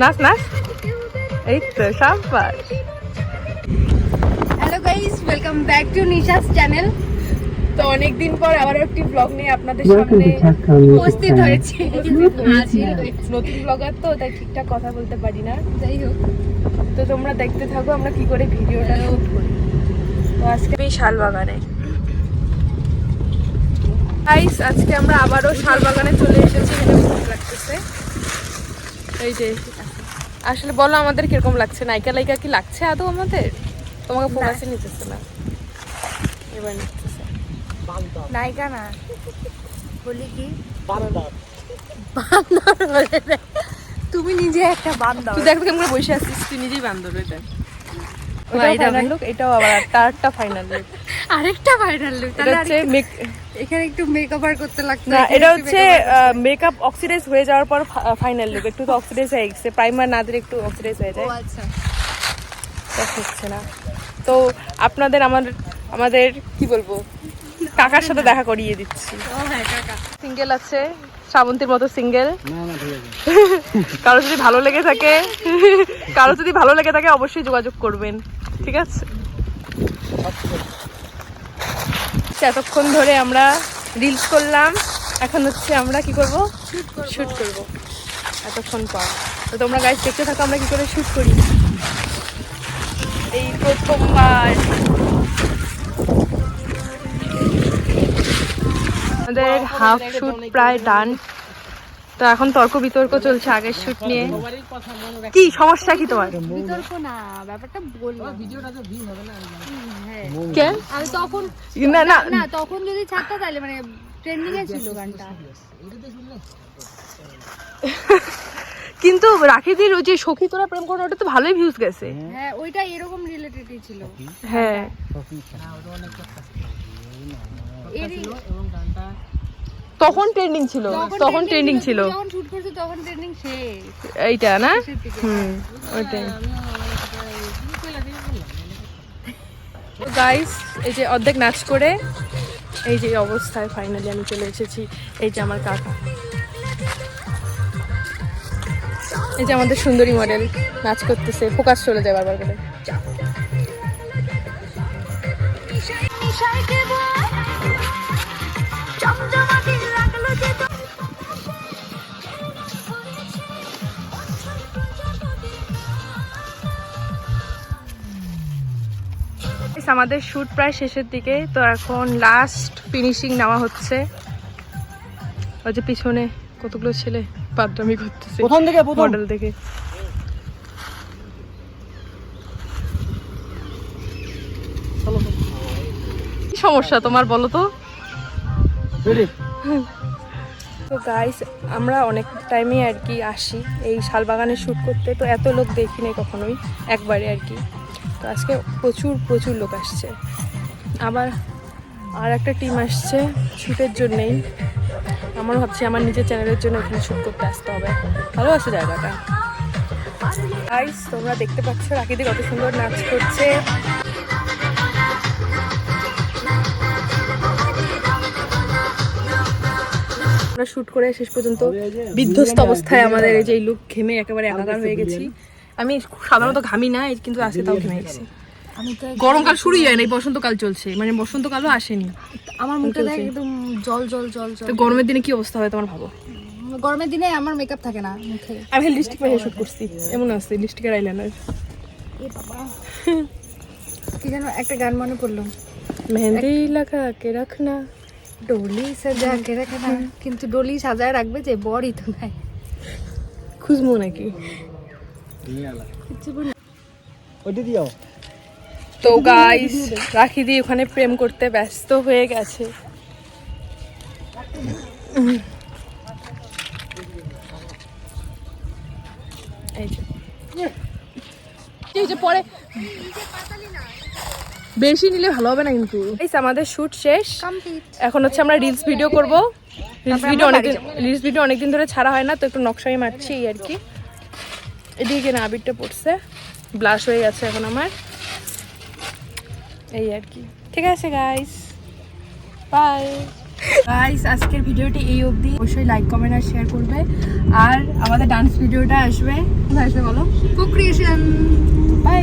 নাচ নাচ। এই তো সাব্বাস। Hello guys welcome back to Nisha's channel তো অনেকদিন পর আবার একটি ব্লগ নিয়ে আপনাদের সামনে উপস্থিত হয়েছি। নতুন ব্লগার তো তাই ঠিকঠাক কথা বলতে পারি না। যাই হোক তো তোমরা দেখতে থাকো আমরা কি করে ভিডিওটা শুট করি। তো আজকে আমি শালবাগানে। গাইস আজকে আমরা আবারও শাল বাগানে চলে এসেছি লাগতেছে। এই যে আসলে বলো আমাদের কীরকম লাগছে? নায়িকা লাইকা কি লাগছে আদৌ আমাদের? তোমাকে ফোকাসে নিতেছে না। এবার নিতেছে। নায়িকা না। বলি কি? তুমি নিজে একটা বান্দর। তুই দেখো কেমন করে বসে আছিস তুই নিজেই বান্দর এটা ফাইনাল লুক এটাও আবার তারটা ফাইনাল লুক আরেকটা ভাইরাল লুক এটা হচ্ছে এখানে একটু মেকআপ আর করতে লাগতো না এটা হচ্ছে মেকআপ অক্সিডাইজ হয়ে যাওয়ার পর ফাইনাল লুক একটু তো অক্সিডাইজ হয়ে গেছে প্রাইমার না দিলে একটু অক্সিডাইজ হয়ে যায়। আচ্ছা। হচ্ছে না। তো আপনাদের আমার আমাদের কি বলব কাকার সাথে দেখা করিয়ে দিচ্ছি। ও হ্যাঁ কাকা। সিঙ্গেল আছে শ্রাবন্তীর মতো সিঙ্গেল কারও যদি ভালো লেগে থাকে কারও যদি ভালো লেগে থাকে অবশ্যই যোগাযোগ করবেন। ঠিক আছে? এতক্ষণ ধরে আমরা রিলস করলাম। এখন হচ্ছে আমরা কি করব? শুট করব। এতক্ষণ পর। তো তোমরা গাইজ দেখতে থাকো আমরা কি করে শুট করি। এই প্রথমবার। আমাদের হাফ শুট প্রায় ডান তো এখন তর্ক বিতর্ক চলছে আগের শুট নিয়ে। কি সমস্যা কি তোমার? বিতর্ক না ব্যাপারটা বলব হ্যাঁ। কেন? আমি তখন না না। না তখন যদি ছাড়তা তাহলে মানে ট্রেন্ডিং এ ছিল গানটা। কিন্তু রাখিদির ওই যে সখী তোরা প্রেম করো ওটা তো ভালোই ভিউজ গেছে। হ্যাঁ ওইটা এরকম রিলেটেডই ছিল। হ্যাঁ। এরই তখন ট্রেন্ডিং ছিল তখন ট্রেন্ডিং ছিল। যখন শুট করছে তখন ট্রেন্ডিং শেষ। এইটা না? হুম ওইটাই। গাইস এই যে অর্ধেক নাচ করে এই যে অবস্থায় ফাইনালি আমি চলে এসেছি এই যে আমার কাকা। এই যে আমাদের সুন্দরী মডেল নাচ করতেছে ফোকাস চলে যায় বারবার করে। আমাদের শুট প্রায় শেষের দিকে তো এখন লাস্ট ফিনিশিং নেওয়া হচ্ছে। ওই যে পিছনে কতগুলো ছেলে বাদরামি করতেছে। প্রথম থেকে মডেল দেখে। কি সমস্যা তোমার বলো তো? তো গাইস আমরা অনেক টাইমে আর কি আসি এই শালবাগানে শ্যুট করতে তো এত লোক দেখিনি কখনোই একবারে আর কি। তো আজকে প্রচুর প্রচুর লোক আসছে। আবার আর একটা টিম আসছে শ্যুটের জন্যেই। আমার ভাবছি আমার নিজের চ্যানেলের জন্য এখানে শ্যুট করতে আসতে হবে। ভালো আছে জায়গাটা? গাইস তোমরা দেখতে পাচ্ছ রাকিদি কত সুন্দর নাচ করছে। আমরা শুট করে শেষ পর্যন্ত বিধ্বস্ত অবস্থায় আমাদের এই যে লুক ঘেমে একেবারে একাকার হয়ে গেছি। আমি সাধারণত ঘামি না কিন্তু আজকে তাও ঘেমে গেছি। গরমকাল শুরুই হয় না বসন্তকাল চলছে। মানে বসন্তকালও আসেনি। আমার মুখটা দেখ একদম জল জল জল জল। গরমের দিনে কি অবস্থা হয় তোমার ভাবো? গরমের দিনে আমার মেকআপ থাকে না মুখে। আমি লিপস্টিক মেখে শুট করছি। এমন আছে লিপস্টিকের আইলাইনার এ বাবা। কি যেন একটা গান মনে পড়ল। মেহেন্দি লাগা কে রাখনা? ডলি সাজা কে রাখে না কিন্তু ডলি সাজায় রাখবে যে বরই তো নাই। খুঁজবো নাকি? তো গাইস রাখি দিয়ে ওখানে প্রেম করতে ব্যস্ত হয়ে গেছে। এই যে। পরে। বেশি নিলে ভালো হবে না কিন্তু। আমাদের শুট শেষ। এখন হচ্ছে আমরা রিলস ভিডিও করব। রিলস ভিডিও অনেক রিলস ভিডিও অনেকদিন ধরে ছাড়া হয় না তো একটু নকশাই মারছি এই আর কি। এদিকে না আবিরটা পড়ছে। ব্লাশ হয়ে গেছে এখন আমার। এই আর কি। ঠিক আছে গাইস বাই গাইস আজকের ভিডিওটি এই অবধি। অবশ্যই লাইক কমেন্ট আর শেয়ার করবে। আর আমাদের ডান্স ভিডিওটা আসবে। আসবে বলো? কুক্রিয়েশন বাই